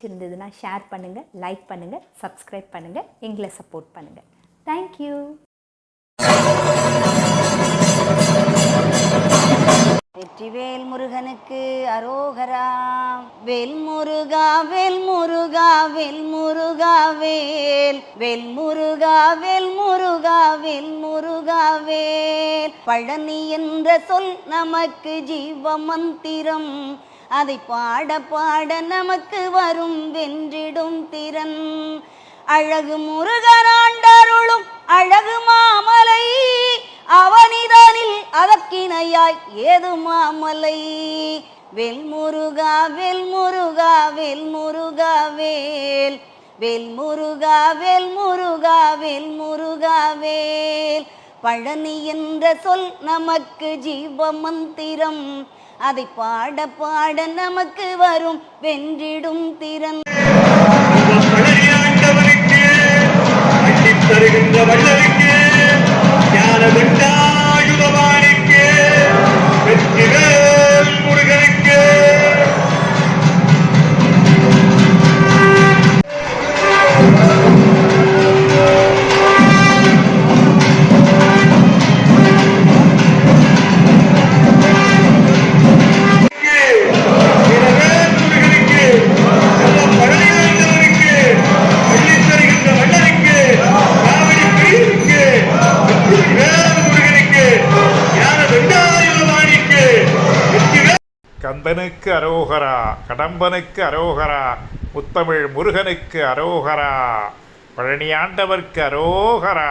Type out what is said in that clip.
பிடிச்சிருந்ததுன்னா ஷேர் பண்ணுங்கள் லைக் பண்ணுங்கள் சப்ஸ்கிரைப் பண்ணுங்கள் எங்களை சப்போர்ட் பண்ணுங்கள் தேங்க்யூ வெற்றிவேல் முருகனுக்கு அரோகரா வெல் முருகா வெல் முருகா வெல் முருகா வேல் வெல் முருகா வெல். முருகா வெல் முருகா வேல் பழனி என்ற சொல் நமக்கு ஜீவ மந்திரம் அதை பாட பாட நமக்கு வரும் வென்றிடும் திறன். அழகு முருகனாண்டருளும் அழகு மாமலை. அவனிதனில் அதற்கிணையாய் ஏது மாமலை? வெல்முருகா வெல்முருகா வெல்முருகா வேல் வெல்முருகா வெல்முருகா வெல்முருகா வேல் பழனி என்ற சொல் நமக்கு ஜீவ மந்திரம் அதை பாட பாட நமக்கு வரும் வென்றிடும் திறன். தருகின்ற கந்தனுக்கு அரோகரா கடம்பனுக்கு அரோகரா முத்தமிழ் முருகனுக்கு அரோகரா பழனியாண்டவர்க்கு அரோகரா.